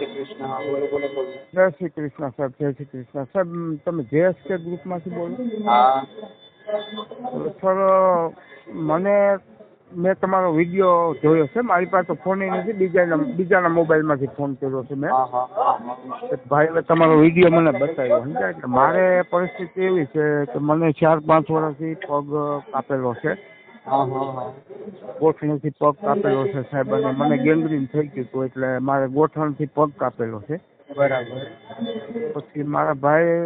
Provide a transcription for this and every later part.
જય શ્રી કૃષ્ણ સાહેબ જય શ્રી કૃષ્ણ સાહેબ તમે જેએસકે ગ્રુપમાંથી બોલો. સર મને મેં તમારો વીડિયો જોયો છે. મારી પાસે ફોન નથી. બીજાના બીજાના મોબાઈલમાંથી ફોન કર્યો છે મેં. ભાઈ તમારો વીડિયો મને બતાવ્યો. સમજાય કે મારે પરિસ્થિતિ એવી છે કે મને ચાર પાંચ વર્ષથી પગ કાપેલો છે. હા હા હા. ગોઠણથી પગ કાપેલો છે સાહેબ અને મને ગેંગ્રીન થઈ ગયું હતું એટલે મારે ગોઠણથી પગ કાપેલો છે. બરાબર. પછી મારા ભાઈ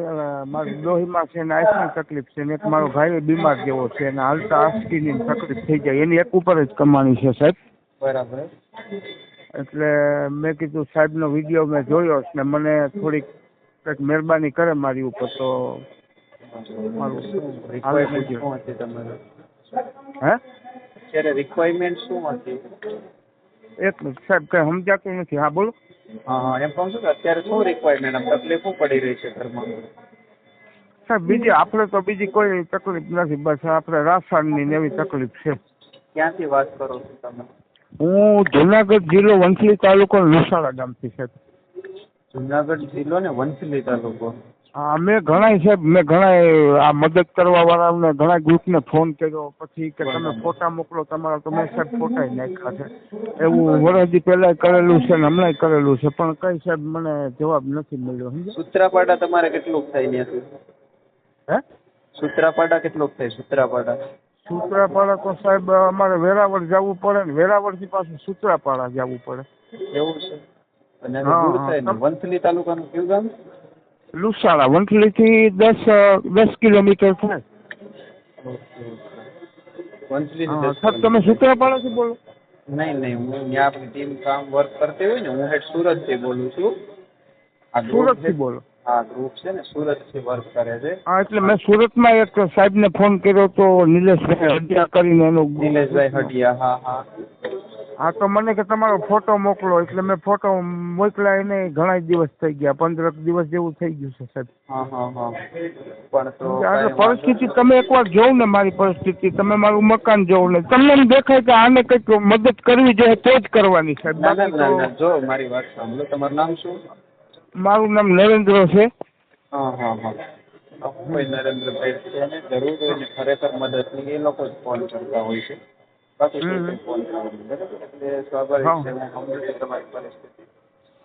મારી ડોહીમાં છે ને આંખની તકલીફ છે ને એક મારો ભાઈ બીમાર જેવો છે અને હાલતા આસ્કીની તકલીફ થઈ જાય એની એક ઉપર જ કમાણી છે સાહેબ. બરાબર. એટલે મેં કીધું સાહેબનો વીડિયો મેં જોયો ને મને થોડીક કંઈક મહેરબાની કરે મારી ઉપર તો મારું તમારે? હે? અત્યારે રિક્વાયરમેન્ટ શું હતી? એક મિનિટ સાહેબ કંઈ સમજાતું નથી. હા બોલો. હા હા એમ કહું છું કે અત્યારે શું રિક્વાયરમેન્ટ આમ તકલીફો પડી રહી છે ઘરમાં? સાહેબ બીજી આપણે તો બીજી કોઈ તકલીફ નથી. બસ આપણે રાસાણની ને એવી તકલીફ છે. ક્યાંથી વાત કરો છો તમે? હું જુનાગઢ જિલ્લો વંથલી તાલુકો લુસાડા ગામથી સાહેબ. જુનાગઢ જિલ્લો ને વંથલી તાલુકો? હા મેં ઘણા સાહેબ મેં ઘણા આ મદદ કરવા વાળાને ઘણા ગ્રુપને ફોન કર્યો. પછી કે તમે ફોટા મોકલો તમારા તો મેં સાહેબ ફોટા નાખ્યા છે. એવું વરસથી પહેલા કરેલું છે ને હમણાં કરેલું છે પણ કઈ સાહેબ મને જવાબ નથી મળ્યો સમજ્યા? સૂત્રાપાડા તમારે કેટલુંક થાય ત્યાંથી? હે? સૂત્રાપાડા કેટલુંક થાય સૂત્રાપાડા? સૂત્રાપાડા તો સાહેબ અમારે વેરાવળ જવું પડે ને વેરાવળથી પાછું સૂત્રાપાડા જવું પડે. એવું છે? અને હા, દૂર થાય વંથલી તાલુકાનું કયું ગામ? લુસાડા વંથલીથી દસ દસ કિલોમીટર થાય. સાહેબ તમે સૂત્રાપાડાથી બોલો. નહીં નહીં હું ત્યાં આપણી ટીમ કામ વર્ક કરતી હોય ને હું હેડ સુરતથી બોલું છું. સુરતથી બોલો. આ ગ્રુપ છે ને સુરતથી વર્ક કરે છે. હા એટલે મેં સુરતમાં એક સાહેબને ફોન કર્યો તો નિલેશભાઈ હડિયા કરીને એનો નિલેશભાઈ હડિયા હા હા. હા તો મને કે તમારો ફોટો મોકલો. એટલે મેં ફોટો મોકલાય એને ઘણા દિવસ થઈ ગયા. પંદર દિવસ જેવું થઈ ગયું છે સાહેબ. હા હા હા. પણ તો એટલે પરિસ્થિતિ તમે એકવાર જોવો ને મારી પરિસ્થિતિ. તમે મારું મકાન જોવો ને. તમને એમ દેખાય કે આને કંઈક મદદ કરવી જોઈએ તો જ કરવાની સાહેબ. જો મારી વાત સાંભળો. તમારું નામ શું? મારું નામ નરેન્દ્ર છે. હા હા હા. કોઈ નરેન્દ્રભાઈ છે ને? જરૂર હોય ને ખરેખર મદદની. એ લોકો જ ફોન કરતા હોય છે. બાકી કોઈ ફોન કરે નહીં. સ્વાભાવિક છે હું સમજુ છું તમારી પરિસ્થિતિ.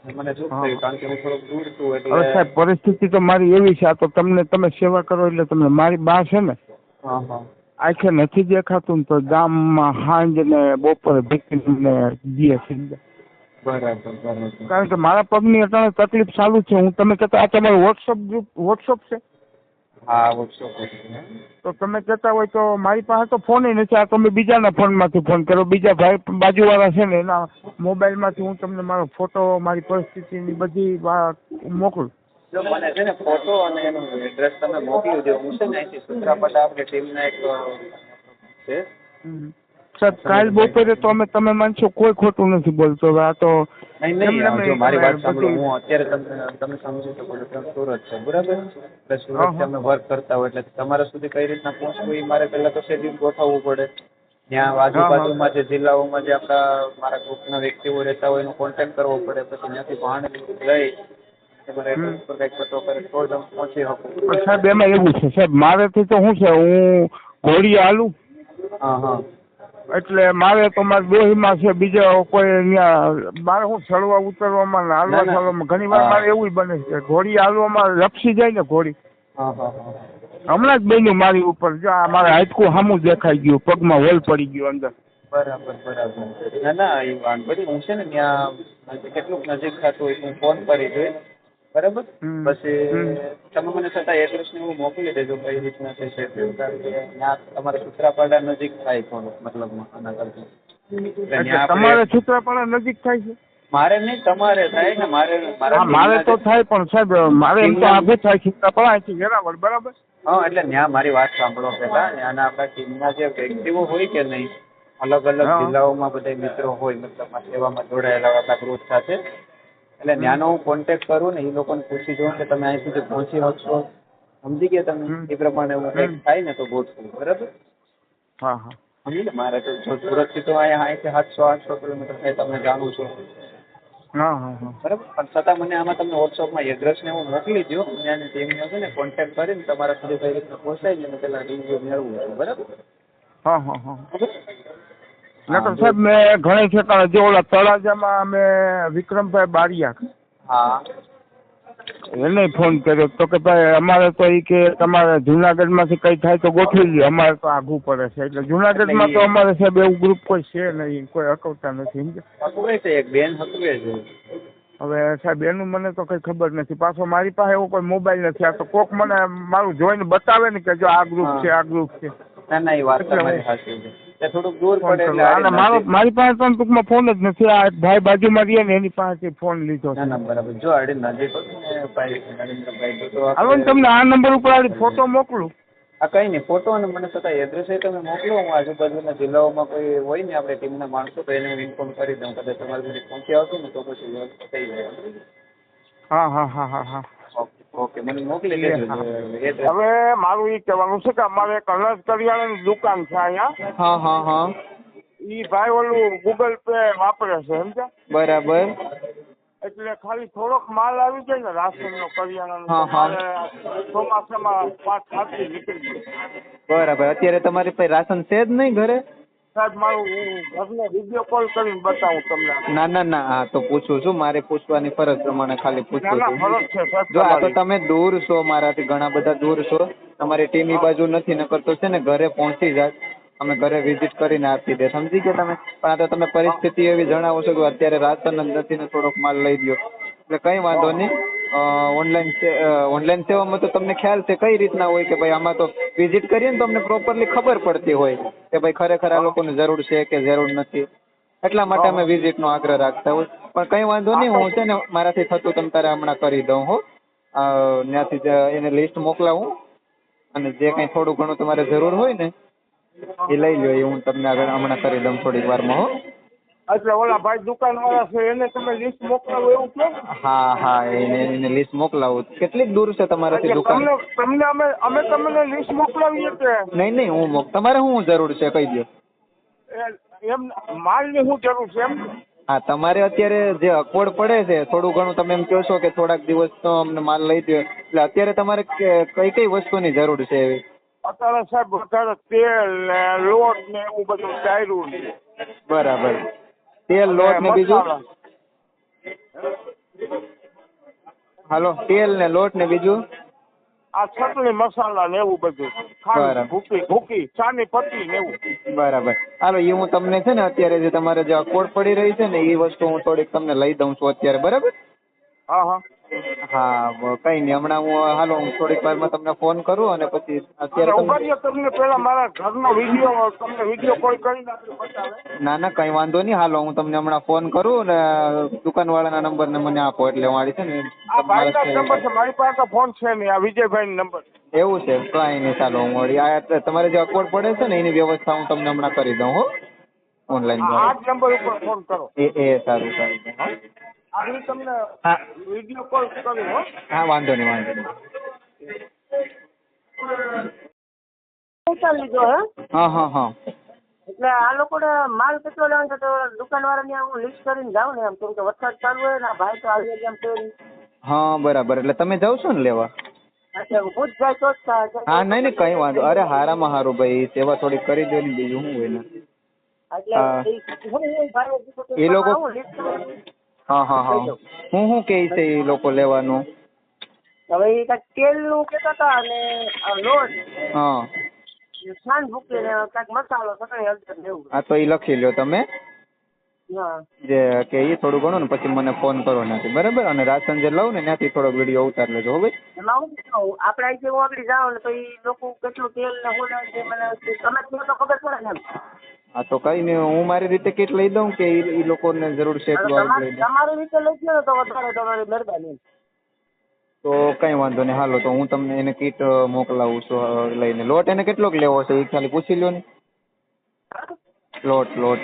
મને શું થયું કારણ કે હું થોડોક દૂર છું હવે સાહેબ પરિસ્થિતિ તો મારી એવી છે આ તો તમને તમે સેવા કરો એટલે તમને મારી બા છે ને હા નથી દેખાતું ને તો ગામમાં હાંજ ને બપોરે ભીખીને દે છે. કારણ કે મારા પગની અત્યારે તકલીફ ચાલુ છે. હું તમે કહેતા આ તમારું વોટ્સઅપ ગ્રુપ વોટ્સઅપ છે? હા વર્કશોપ તો તમે કહેતા હોય તો મારી પાસે તો ફોન નથી. આ તમે બીજાના ફોનમાંથી ફોન કરો. બીજા ભાઈ બાજુવાળા છે ને એના મોબાઈલમાંથી હું તમને મારો ફોટો મારી પરિસ્થિતિની બધી વાત મોકલું. જો મને છે ને ફોટો અને એનું એડ્રેસ તમે મોકલી દો. હું છે ને અહીંથી સુત્રાપટા આપણી ટીમના એક છે. સાહેબ કાલ બપોરે તો અમે તમે માનશો કોઈ ખોટું નથી બોલતો. હવે આ તો નહીં નહીં જો મારી વાત સાંભળો હું અત્યારે તમને તમે સમજી શકો છો તમે સુરત છો બરાબર? એટલે સુરત. અમે વર્ક કરતા હોય એટલે તમારા સુધી કઈ રીતના પહોંચવું એ મારે પહેલાં તો શેડ્યુલ ગોઠવવું પડે. ત્યાં આજુબાજુમાં જે જિલ્લાઓમાં જે આપણા મારા ગ્રુપના વ્યક્તિઓ રહેતા હોય એનો કોન્ટેક્ટ કરવો પડે પછી ત્યાંથી ભાણ લઈ સાહેબ એમાં એવું છે સાહેબ મારેથી તો શું છે હું ઘોડી આલું. હા હા. એટલે મારે તો મારી ડોહીમાં છે બીજા કોઈ અહીંયા મારે હું ચડવા ઉતરવામાં હાલવા ચાલવામાં ઘણી વાર મારે એવું બને છે ઘોડી હાલવામાં લપસી જાય ને ઘોડી. હમણાં જ બન્યું મારી ઉપર. જો આ મારે હાઈટકું સામું દેખાઈ ગયું પગમાં હોલ પડી ગયો અંદર. બરાબર બરાબર. ના ના એ વાંધો હું છે ને ત્યાં કેટલુંક નજીક થતું હોય હું ફોન કરી જોઈશ બરાબર? પછી તમે મને છતાં એડ્રેસ ને એવું મોકલી દેજો કઈ રીતના છે કારણ કે ત્યાં તમારે સૂત્રાપાડા નજીક થાય થોડુંક મતલબમાં આના કરતા તમારે સૂત્રાપાડા નજીક થાય છે? મારે નહીં તમારે થાય ને મારે મારે તો થાય પણ સાહેબ મારે એમ તો આગળ થાય સૂત્રાપાડા અહીંથી વેરાવળ બરાબર? હા એટલે ત્યાં મારી વાત સાંભળો પહેલા ત્યાંના આપણા ટીમના જે વ્યક્તિઓ હોય કે નહીં અલગ અલગ. જિલ્લાઓમાં બધા મિત્રો હોય મતલબ સેવામાં જોડાયેલા આપણા ગ્રુપ સાથે એટલે ન્યાનો હું કોન્ટેક્ટ કરું ને એ લોકોને પૂછી જોઉં કે તમે અહીં સુધી પહોંચી શકશો સમજી ગયા તમે. એ પ્રમાણે હું કંઈક થાય ને તો ગોઠવું બરાબર? હા હા. સમજી ને મારે તો જો સુરતથી તો અહીંયા અહીંથી સાતસો આઠસો કિલોમીટર થાય તમે જાણો છો. હા હા બરાબર? પણ છતાં મને આમાં તમને વોટ્સઅપમાં એડ્રેસ ને હું મોકલી દો અને આની ટીમનો છે ને કોન્ટેક્ટ કરીને તમારા સુધી કઈ રીતના પહોંચાડી દે ને પેલા રિવ્યુ મેળવું છું. બરાબર? હા હા હા? નકર સાહેબ મેં ઘણી ઠેકાણે જે ઓલા તળાજામાં અમે વિક્રમભાઈ બારિયા હા. એને ફોન કર્યો. તો કે ભાઈ અમારે તો એ કે તમારે જુનાગઢમાંથી કંઈ થાય તો ગોઠવી લ્યો. અમારે તો આઘું પડે છે. એટલે જુનાગઢમાં તો અમારે સાહેબ એવું ગ્રુપ કોઈ છે નહીં કોઈ અકવતા નથી છે? એક બેન હકવે છે હવે સાહેબ એનું મને તો કંઈ ખબર નથી. પાછો મારી પાસે એવો કોઈ મોબાઈલ નથી. આ તો કોક મને મારું જોઈને બતાવે ને કે જો આ ગ્રુપ છે આ ગ્રુપ છે. ના ના એ વાત તમારી સાચી છે. થોડુંક દૂર પડે એટલે મારો મારી પાસે પણ ટૂંકમાં ફોન જ નથી. આ ભાઈ બાજુમાં રહીએ ને એની પાસે ફોન લીધો છે. ના બરાબર. જો આડી નજીક ભાઈ નરેન્દ્રભાઈ તો તમને આ નંબર ઉપર આની ફોટો મોકલું. આ કંઈ નહીં ફોટો અને મને છતાં એડ્રેસ એ તમે મોકલો હું આજુબાજુના જિલ્લાઓમાં કોઈ હોય ને આપણે ટીમના માણસો તો એને હું ઇન્ફોર્મ કરી દઉં. કદાચ તમારી સુધી પહોંચી આવશે ને તો પછી થઈ જાય. હા હા હા હા હા. ઓકે મને મોકલી દેજો હવે મારું એ કહેવાનું છે કે અમારે એક અનાજ કરિયાણાની દુકાન છે અહીંયા. હા હા હા. ઈ ભાઈ ઓલું ગૂગલ પે વાપરે છે સમજ્યા બરાબર. એટલે ખાલી થોડોક માલ આવી જાય ને રાશનનો કરિયાણાનો ચોમાસામાં પાંચ સાત નીકળી જાય. બરાબર. અત્યારે તમારી પાસે રાશન છે જ નહીં ઘરે? સાહેબ મારું ઘરને વીડિયો કોલ કરીને બતાવું તમને. ના ના ના હા તો પૂછું છું. મારે પૂછવાની ફરજ પ્રમાણે ખાલી પૂછું છું. જો આ તો તમે દૂર છો મારાથી ઘણા બધા દૂર છો. તમારી ટીમની બાજુ નથી નકર તો છે ને ઘરે પહોંચી જાત અમે ઘરે વિઝિટ કરીને આપી દે. સમજી ગયા તમે? પણ આ તો તમે પરિસ્થિતિ એવી જણાવો છો કે અત્યારે રાશન જ નથી ને થોડોક માલ લઈ દો એટલે કંઈ વાંધો નહીં. ઓનલાઈન ઓનલાઈન સેવામાં તો તમને ખ્યાલ છે કઈ રીતના હોય કે ભાઈ આમાં તો વિઝિટ કરીએ ને તો અમને પ્રોપરલી ખબર પડતી હોય કે ભાઈ ખરેખર આ લોકોને જરૂર છે કે જરૂર નથી. એટલા માટે અમે વિઝિટનો આગ્રહ રાખતા હોય. પણ કંઈ વાંધો નહીં હું છે ને મારાથી થતું તમ તારે હમણાં કરી દઉં હો. ત્યાંથી જ એને લિસ્ટ મોકલાવું. અને જે કંઈ થોડું ઘણું તમારે જરૂર હોય ને એ લઈ લો એ હું તમને આગળ હમણાં કરી દઉં થોડીક વારમાં હો. એટલે ઓલા ભાઈ દુકાન વાળા છે એને તમે લિસ્ટ મોકલાવો એવું કે હા હા એને એને લિસ્ટ મોકલાવું. કેટલીક દૂર છે તમારાથી દુકાન? તમને તમને અમે અમે તમને લિસ્ટ મોકલાવીએ કે? નહીં નહીં હું મોક તમારે શું જરૂર છે કહી દો એમ માલની શું જરૂર છે એમ? હા તમારે અત્યારે જે અકવડ પડે છે થોડું ઘણું તમે એમ કહો છો કે થોડાક દિવસ તો અમને માલ લઈ દો એટલે અત્યારે તમારે કઈ કઈ વસ્તુની જરૂર છે? એવી અત્યારે સાહેબ વધારે તેલ ને લોટ ને એવું બધું ચાલ્યું બરાબર. તેલ લોટ ને બીજું? હાલો તેલ ને લોટ ને બીજું? આ ચટણી મસાલા ને એવું બધું. બરાબર. ભૂકી ભૂકી ચાની પત્તી ને એવું. બરાબર. હાલો એ હું તમને છે ને અત્યારે જે તમારે જે અકોડ પડી રહી છે ને એ વસ્તુ હું થોડીક તમને લઈ દઉં છું અત્યારે બરાબર? હા હા. હા કઈ નહીં હમણાં હું હાલો હું થોડીક વારમાં તમને ફોન કરું અને પછી અત્યારે તમે તમને પેલા મારા ઘરનો વીડિયો તમને વીડિયો કોલ કરીને આપણે બતાવે ના ના કઈ વાંધો નહીં હાલો હું તમને હમણાં ફોન કરું અને દુકાનવાળાના નંબર ને મને આપો એટલે હું આડી છે ને આ ભાઈના નંબર છે મારી પાસે ફોન છે નહીં આ વિજયભાઈ નંબર એવું છે કઈ નહીં ચાલો હું વળી આ તમારે જે અકોડ પડે છે ને એની વ્યવસ્થા હું તમને હમણાં કરી દઉં હો. ઓનલાઈન આ નંબર ઉપર ફોન કરો. એ એ સારું સારું. છે હા તમને વીડિયો કોલ કરું હો. હા વાંધો નહીં વાંધો નહીં. લીધો હા? હા હા એટલે આ લોકોને માલ કેટલો લેવાનો તો દુકાનવાળાને હું લિસ્ટ કરીને જાઉં ને એમ. કેમ કે વરસાદ ચાલુ હોય ને ભાઈ તો આવી એમ તો હા બરાબર. એટલે તમે જાવ છો ને લેવા. હા નહીં નહીં કઈ વાંધો. અરે હારામાં હારું ભાઈ. સેવા થોડીક કરી દો ને બીજું શું હોય ને. એ- લોકો-. હા હા હા. હું શું કહે છે એ લોકો લેવાનું? હવે એ કાંઈક તેલનું કહેતા હતા અને લોટ. હા. છાણ ભૂકી ને કાંઈક મસાલો ચટણી હળદર ને એવું. હા તો એ લખી લ્યો તમે? હા. જે કે એ થોડું ઘણું ને પછી મને ફોન કરો નથી બરાબર? અને રાશન જે લઉં ને ત્યાંથી થોડો વીડિયો ઉતાર લેજો હો ભાઈ. આપણે અહીંથી હું આગળ જાઉં ને તો એ લોકો કેટલું તેલ ને હું મને તમે તો ખબર પડે ને હા તો કઈ નહીં હું મારી રીતે કીટ લઈ દઉં કે એ લોકોને જરૂર છે એટલું આ લઈ દઉં. તમારી રીતે લઈ જાઓ ને તો વધારે તમારી મહેરબાની. તો કઈ વાંધો નહીં હાલો તો હું તમને એને કીટ મોકલાવું છું લઈને. લોટ એને કેટલોક લેવો છે? એ ખાલી પૂછી લ્યો ને. લોટ લોટ.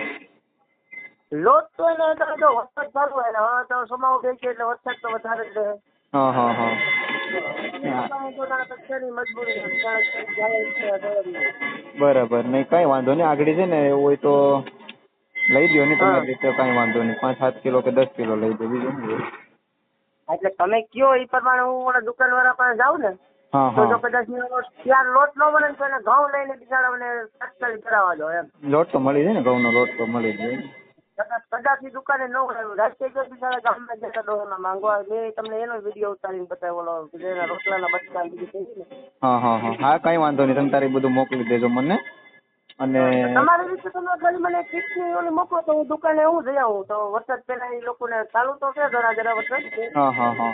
લોટ તો એને તમે જો વરસાદ ચાલુ હોય ને હવે તો સમાવો બે છે એટલે વરસાદ તો વધારે જ રહે. હા હા હા. બરાબર. નહીં કઈ વાંધો નહીં. આગળ છે ને એવું હોય તો લઈ દો ને તમારી રીતે કાંઈ વાંધો નહીં. પાંચ સાત કિલો કે દસ કિલો લઈ દો બીજું એટલે તમે કયો એ પ્રમાણે હું ઓલા દુકાનવાળા પાસે જાઉં ને તો કદાચ ત્યાર લોટ ન તો એને ઘઉં લઈને તાત્કાલિક કરાવવા દો એમ. લોટ તો મળી જાય ને ઘઉં નો લોટ તો મળી જાય. કદાચ કદાચ દુકાને ન હોય રાજકીય બિચારા ગામમાં જતા ડોહામાં માંગવા. મેં તમને એનો વીડિયો ઉતારીને બતાવ્યો ઓલો જેના રોટલાના બચકા બીજું થઈ ને હા હા હા. હા કાંઈ વાંધો નહીં. તમે તારી બધું મોકલી દેજો મને. અને તમારી રીતે તમે ખાલી મને કિટની ઓલી મોકલો તો હું દુકાને હું જઈ આવું. તો વરસાદ પહેલા એ લોકોને ચાલુ તો છે જરા જરા વરસાદ. હા હા હા.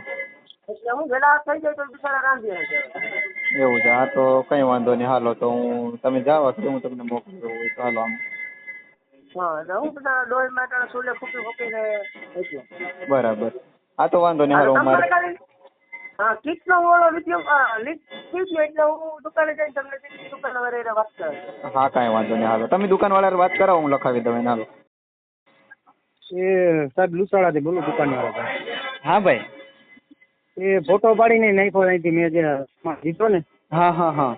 એટલે હું વેલા થઈ જાય તો બિચારા રાંધી હશે એવું છે. હા તો કઈ વાંધો નહીં. હાલો તો હું તમે જાઓ તો હું તમને મોકલી દઉં. હાલો આમ. હા એટલે હું બધા ડોલ માટે સુલે ફૂકી ફૂકીને બરાબર. હા તો વાંધો નહીં હાલો હું તમારે મારે ખાલી હા કિટનો ઓળો વીડિયો ગયો એટલે હું દુકાને જઈને તમને દુકાન વાળા વાત કરું. હા કાંઈ વાંધો નહીં હાલો. તમે દુકાનવાળાને વાત કરાવો હું લખાવી દઉં એને હાલો. એ સાહેબ લુસાડાથી બોલું દુકાનવાળા વાળા હા ભાઈ. એ ફોટો પાડીને નાખ્યો અહીંથી મેં જે જીતો ને. હા હા હા.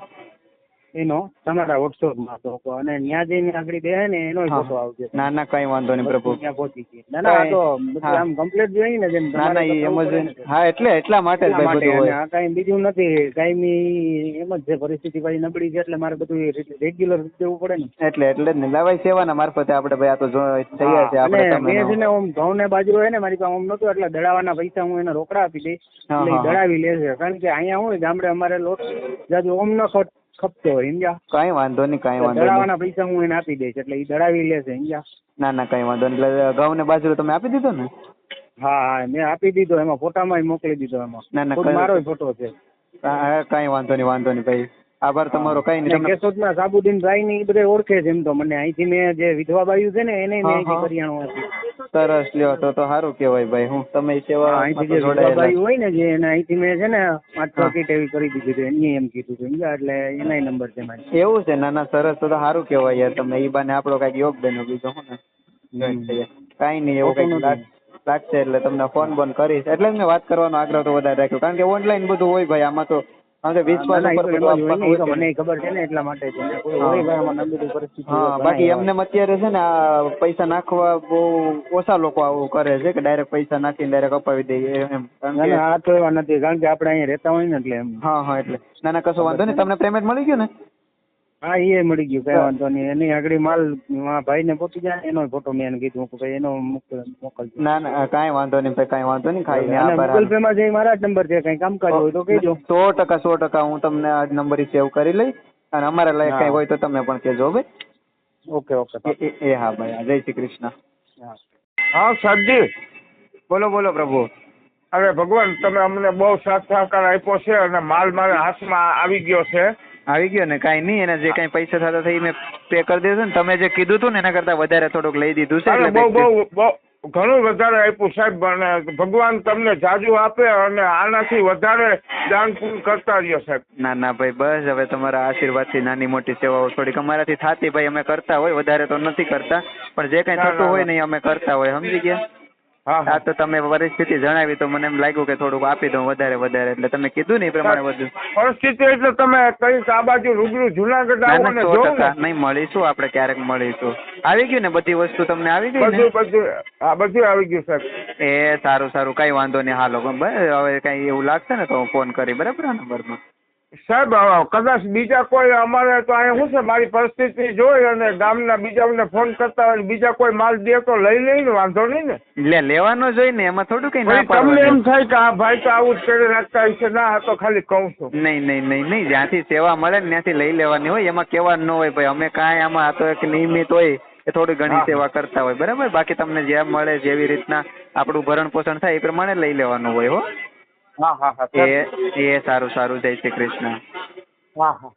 એનો તમારા વોટ્સઅપમાં તો અને ત્યાં જઈને આગળ બેહે ને એનો ફોટો આવશે ના ના કઈ વાંધો નહીં પ્રભુ. ત્યાં પહોંચી ગઈ ના ના તો આમ કમ્પ્લીટ જોઈએ ને જેમ ના ના એ એમ જ હા એટલે એટલા માટે જ ભાઈ બધું હોય. આ કાંઈ બીજું નથી. કાંઈ એમ જ છે પરિસ્થિતિ ભાઈ નબળી છે એટલે મારે બધું રેગ્યુલર દેવું પડે ને. એટલે એટલે જ ને. લવાઈ સેવાના મારફતે આપણે ભાઈ આ તો તૈયાર છે આપણે અને મેં છે ને ઓમ ઘઉં ને બાજરો હોય ને મારી પાસે ઓમ નતું એટલે દડાવાના પૈસા હું એને રોકડા આપી દઈશ. એટલે હા, હા. દડાવી લે છે. કારણ કે અહીંયા હું ગામડે અમારે લોટ જાજુ ઓમ ન ખપ- ખપતો હોય સમજ્યા કઈ વાંધો નહીં કઈ વાંધો નહીં. પૈસા હું એને આપી દઈશ એટલે ઈ દડાવી લેશે સમજ્યા ના ના કઈ વાંધો નહીં. એટલે ઘઉં ને બાજરો તમે આપી દીધો ને? હા હા મેં આપી દીધો એમાં ફોટામાં મોકલી દીધો એમાં. ના ના મારો ફોટો છે. હા, વાંધો નહીં વાંધો નહીં ભાઈ. આભાર તમારો. કઈ નહીં તમને સાબુદીન સાબુદ્દીન ભાઈ ને એ બધા ઓળખે છે એમ તો. મને અહીંથી મેં જે વિધવા બાયું છે ને એને મેં હા, અહીંથી કરિયાણું આપ્યું સરસ. લ્યો તો તો સારું કહેવાય ભાઈ. હું તમે સેવા અહીંથી જે વિધવા બાયું હોય ને જે એને અહીંથી મેં છે ને પાંચ. છ કીટ એવી કરી દીધી હતી એને એમ કીધું હતું એટલે એના નંબર છે મારે એવું છે? ના ના સરસ. તો સારું કહેવાય યાર તમે. એ બાને આપણો કાંઈક યોગદાન બીજું હું ને. કાંઈ નહીં એવું કંઈક લાગશે એટલે તમને ફોન બોન કરીશ. એટલે જ મેં વાત કરવાનો આગ્રહ તો વધારે રાખ્યો. કારણ કે ઓનલાઈન બધું હોય ભાઈ આમાં તો વિશ્વાસ ઉપર બધું મને ખબર છે ને એટલા માટે છે. હા. બાકી એમને અત્યારે છે ને આ પૈસા નાખવા બહુ ઓછા લોકો આવું કરે છે કે ડાયરેક્ટ પૈસા નાખીને ડાયરેક્ટ અપાવી દઈએ એમ. કારણ ના આ તો એવા નથી. કારણ કે આપણે અહીંયા રહેતા હોય ને એટલે એમ. હા હા એટલે. ના ના કશો વાંધો નહીં. તમને પેમેન્ટ મળી ગયું ને? હા એ મળી ગયું કઈ વાંધો નહીં. એની આગળ માલ ભાઈ ને પહોંચી જાય એનો ફોટો મેં કીધું કે ભાઈ એનો મોકલજો. ના ના કાંઈ વાંધો નહીં ભાઈ કાંઈ વાંધો નહીં આભાર ગૂગલ પે માં જે મારા જ નંબર છે કઈ કામ કામકાજ હોય તો કહેજો. સો ટકા સો ટકા હું તમને આ નંબર સેવ કરી લઈ અને અમારા લાયક કઈ હોય તો તમે પણ કહેજો ભાઈ. ઓકે ઓકે એ- હા ભાઈ જય શ્રી કૃષ્ણ. હા. હા સાહેબજી બોલો બોલો પ્રભુ. અરે ભગવાન તમે અમને બહુ સાથ સહકાર આપ્યો છે અને માલ મારા હાથમાં આવી ગયો છે. આવી ગયો ને કાંઈ નહીં એને જે કાંઈ પૈસા થતા થઈ મેં પે કરી દીધું ને તમે જે કીધું હતું ને એના કરતાં વધારે થોડુંક લઈ દીધું છે બહુ બહુ બહુ ઘણું વધારે આપ્યું સાહેબ અને ભગવાન તમને જાજુ આપે અને આનાથી વધારે દાન કરતા રહ્યો સાહેબ. ના ના ભાઈ બસ હવે તમારા આશીર્વાદથી નાની મોટી સેવાઓ થોડીક અમારાથી થતી ભાઈ અમે કરતા હોય વધારે તો નથી કરતા પણ જે કાંઈ થતું હોય નહીં ને અમે કરતા હોય સમજી ગયા? હા તો તમે પરિસ્થિતિ જણાવી તો મને એમ લાગ્યું કે થોડુંક આપી દઉં વધારે વધારે. એટલે તમે કીધું ને એ પ્રમાણે બધું. પરિસ્થિતિ એટલે તમે કઈ આ બાજુ રૂબરૂ જુનાગઢ આવો ને ને નહીં મળીશું આપણે ક્યારેક મળીશું. આવી ગયું ને બધી વસ્તુ તમને આવી ગઈ બધું બધું હા બધું આવી ગયું સાહેબ. એ સારું સારું. કઈ વાંધો નહીં. હાલો હવે કઈ એવું લાગશે ને તો હું ફોન કરી બરાબર? આ નંબરમાં. સાહેબ કદાચ બીજા કોઈ અમારે તો અહીંયા શું છે મારી પરિસ્થિતિ જોઈ અને ગામના બીજાઓને ફોન કરતા હોય બીજા કોઈ માલ દે તો લઈ લઈ ને વાંધો નહીં ને. એટલે લેવાનો જોઈ ને એમાં થોડું કઈ ના તમને એમ થાય કે આ ભાઈ તો આવું જ કરી રાખતા હશે ના તો ખાલી કહું છું. નહીં નહીં નહીં નહીં જ્યાંથી સેવા મળે ને ત્યાંથી લઈ લેવાની હોય એમાં કહેવાનું ન હોય ભાઈ અમે કાંઈ આમાં આ તો એક નિયમિત હોય એ થોડી ઘણી સેવા કરતા હોય બરાબર? બાકી તમને જેમ મળે જેવી રીતના આપણું ભરણ પોષણ થાય એ પ્રમાણે લઈ લેવાનું હોય હા. હા હા એ એ સારું સારું જય શ્રી કૃષ્ણ. હા હા.